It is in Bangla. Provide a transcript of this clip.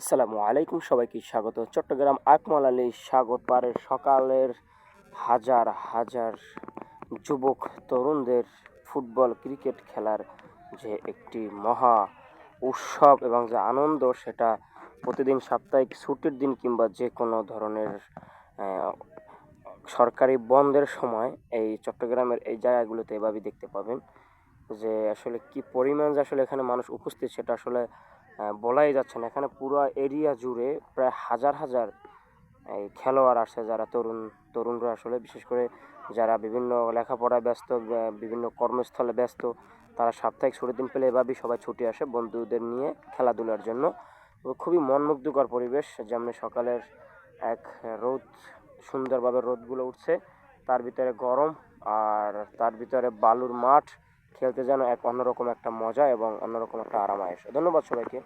আসসালামু আলাইকুম, সবাইকে স্বাগত। চট্টগ্রাম আকমাল আলী সাগর পাড়ের সকালের হাজার হাজার যুবক তরুণদের ফুটবল ক্রিকেট খেলার যে একটি মহা উৎসব এবং যে আনন্দ, সেটা প্রতিদিন সাপ্তাহিক ছুটির দিন কিংবা যে কোনো ধরনের সরকারি বন্ধের সময় এই চট্টগ্রামের এই জায়গাগুলোতে এভাবেই দেখতে পাবেন যে আসলে কি পরিমাণ যে আসলে এখানে মানুষ উপস্থিত, সেটা আসলে বলাই যাচ্ছে না। এখানে পুরো এরিয়া জুড়ে প্রায় হাজার হাজার, এই খেলোয়াড় আসে যারা তরুণ, তরুণরা আসলে, বিশেষ করে যারা বিভিন্ন লেখাপড়ায় ব্যস্ত বিভিন্ন কর্মস্থলে ব্যস্ত, তারা সাপ্তাহিক ছুটির দিন পেলে এভাবেই সবাই ছুটি আসে বন্ধুদের নিয়ে খেলাধুলার জন্য। খুবই মনমুগ্ধকর পরিবেশ, যেমন সকালের এক রোদ, সুন্দরভাবে রোদগুলো উঠছে, তার ভিতরে গরম আর তার ভিতরে বালুর মাঠ খেলতে যেন এক অন্যরকম একটা মজা এবং অন্যরকম একটা আরাম আসে ধন্যবাদ সবাইকে।